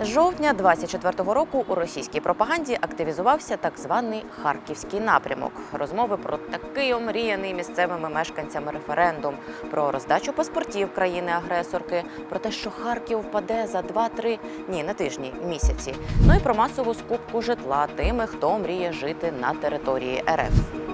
З жовтня 24-го року у російській пропаганді активізувався так званий харківський напрямок. Розмови про такий омріяний місцевими мешканцями референдум, про роздачу паспортів країни-агресорки, про те, що Харків впаде за 2-3, ні, не тижні, місяці. Ну і про масову скупку житла тими, хто мріє жити на території РФ.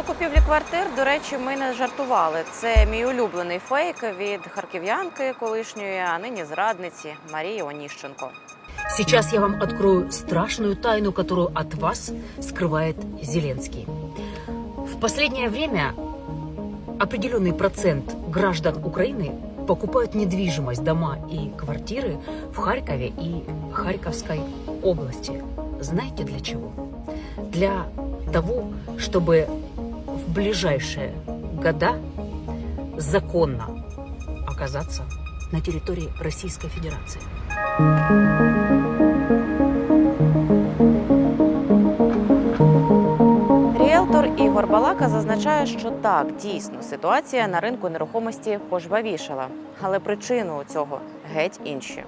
Щодо купівлі квартир, до речі, ми не жартували. Це мій улюблений фейк від харків'янки колишньої, а нині зрадниці Марії Оніщенко. Сейчас я вам открою страшную тайну, которую от вас скрывает Зеленский. В последнее время определенный процент граждан Украины покупают недвижимость, дома и квартиры в Харькове и Харьковской области. Знаете для чего? Для того, чтобы в ближайшие года законно оказаться на территории Российской Федерации. Ріелтор Ігор Балака зазначає, що так, дійсно, ситуація на ринку нерухомості пожвавішала, але причину у цього геть інші.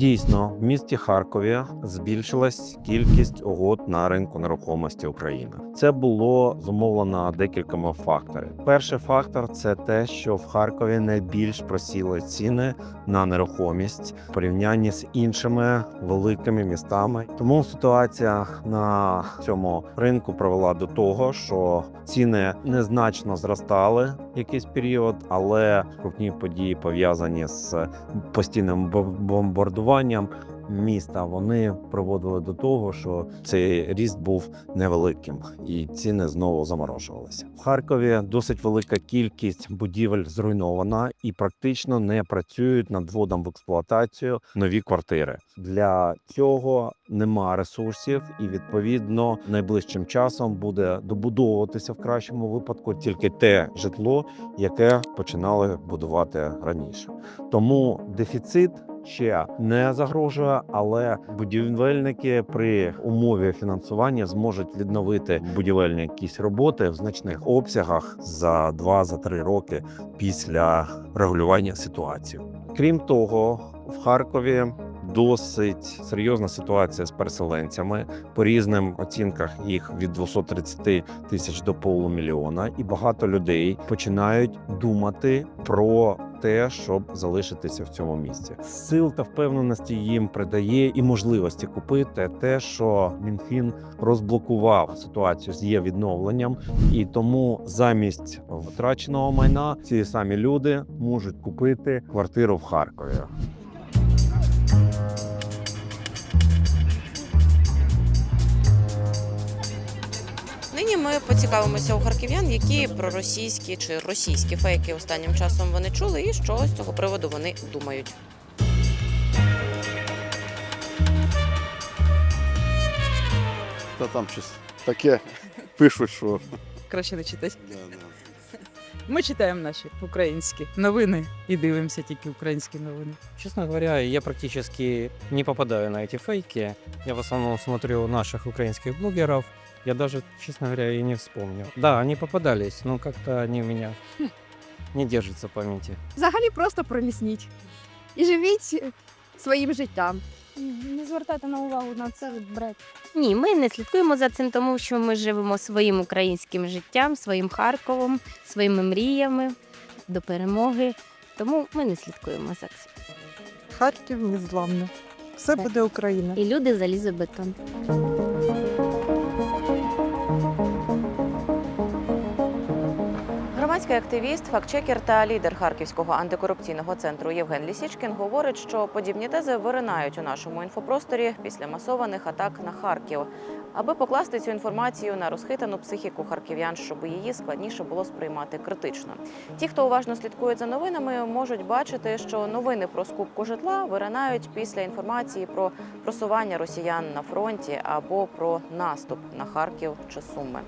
Дійсно, в місті Харкові збільшилась кількість угод на ринку нерухомості України. Це було зумовлено декількома факторами. Перший фактор це те, що в Харкові найбільш просіли ціни на нерухомість в порівнянні з іншими великими містами. Тому ситуація на цьому ринку привела до того, що ціни незначно зростали якийсь період, але крупні події пов'язані з постійним бом- бомбардуванням міста вони приводили до того, що цей ріст був невеликим, і ціни знову заморожувалися. В Харкові досить велика кількість будівель зруйнована і практично не працюють над вводом в експлуатацію нові квартири. Для цього нема ресурсів, і відповідно найближчим часом буде добудовуватися в кращому випадку тільки те житло, яке починали будувати раніше. Тому дефіцит ще не загрожує, але будівельники при умові фінансування зможуть відновити будівельні якісь роботи в значних обсягах за 2-3 роки після регулювання ситуації. Крім того, в Харкові. Досить серйозна ситуація з переселенцями по різним оцінках їх від 230 тисяч до полумільйона, і багато людей починають думати про те, щоб залишитися в цьому місці. Сил та впевненості їм придає і можливості купити те, що Мінфін розблокував ситуацію з є відновленням, і тому замість втраченого майна ці самі люди можуть купити квартиру в Харкові. Поцікавимося у харків'ян, які проросійські чи російські фейки останнім часом вони чули, і що з цього приводу вони думають. Та там щось таке пишуть, що. краще не читати. Ми читаємо наші українські новини і дивимося тільки українські новини. Честно говоря, я практически не попадаю на эти фейки. Я в основном смотрю наших украинских блогеров. Я даже, честно говоря, и не вспомню. Да, они попадались, но как-то они у меня не держатся в памяти. Взагалі просто пролісніть. І живіть своїм життям. Не звертайте на увагу на це бред. Ні, ми не слідкуємо за цим, тому що ми живемо своїм українським життям, своїм Харковом, своїми мріями до перемоги. Тому ми не слідкуємо за цим. Харків незламно. Все Так. буде Україна. І люди залізобетон. Громадський активіст, фактчекер та лідер Харківського антикорупційного центру Євген Лісічкін говорить, що подібні тези виринають у нашому інфопросторі після масованих атак на Харків, аби покласти цю інформацію на розхитану психіку харків'ян, щоб її складніше було сприймати критично. Ті, хто уважно слідкує за новинами, можуть бачити, що новини про скупку житла виринають після інформації про просування росіян на фронті або про наступ на Харків чи Суми.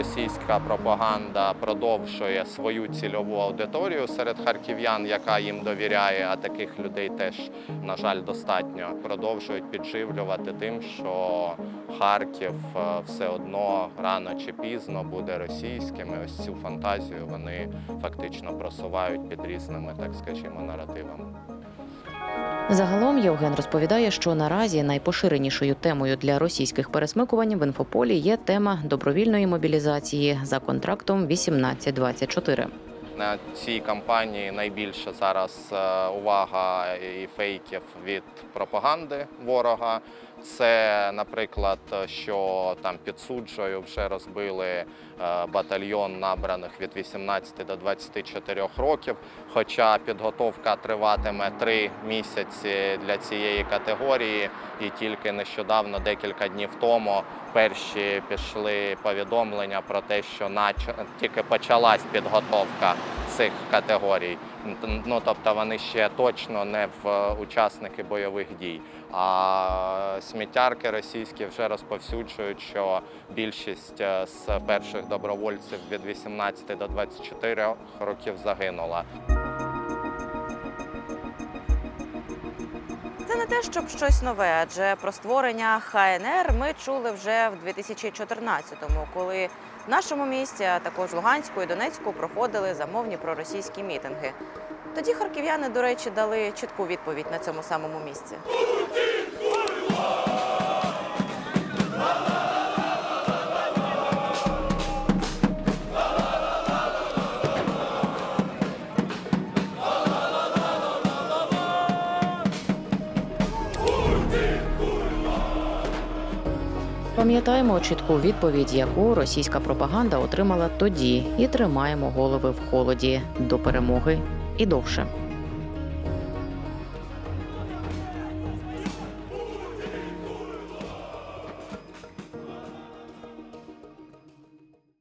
Російська пропаганда продовжує свою цільову аудиторію серед харків'ян, яка їм довіряє, а таких людей теж, на жаль, достатньо. Продовжують підживлювати тим, що Харків е, все одно рано чи пізно буде російським. І Ось цю фантазію вони фактично просувають під різними, так скажімо, наративами. Загалом Євген розповідає, що наразі найпоширенішою темою для російських пересмикувань в інфополі є тема добровільної мобілізації за контрактом 18-24. На цій кампанії найбільше зараз е, увага і фейків від пропаганди ворога. Це, наприклад, що там під суджею вже розбили е, батальйон набраних від 18 до 24 років. Хоча підготовка триватиме три місяці для цієї категорії, і тільки нещодавно, декілька днів тому, перші пішли повідомлення про те, що тільки почалась підготовка цих категорій. Ну тобто вони ще точно не в е, учасники бойових дій. А сміттярки російські вже розповсюджують, що більшість е, з перших добровольців від 18 до 24 років загинула. Це не те, щоб щось нове, адже про створення ХНР ми чули вже в 2014-му, коли нашому місті, а також Луганську і Донецьку проходили замовні проросійські мітинги. Тоді харків'яни, до речі, дали чітку відповідь на цьому самому місці. Пам'ятаємо чітку відповідь, яку російська пропаганда отримала тоді, і тримаємо голови в холоді до перемоги і довше.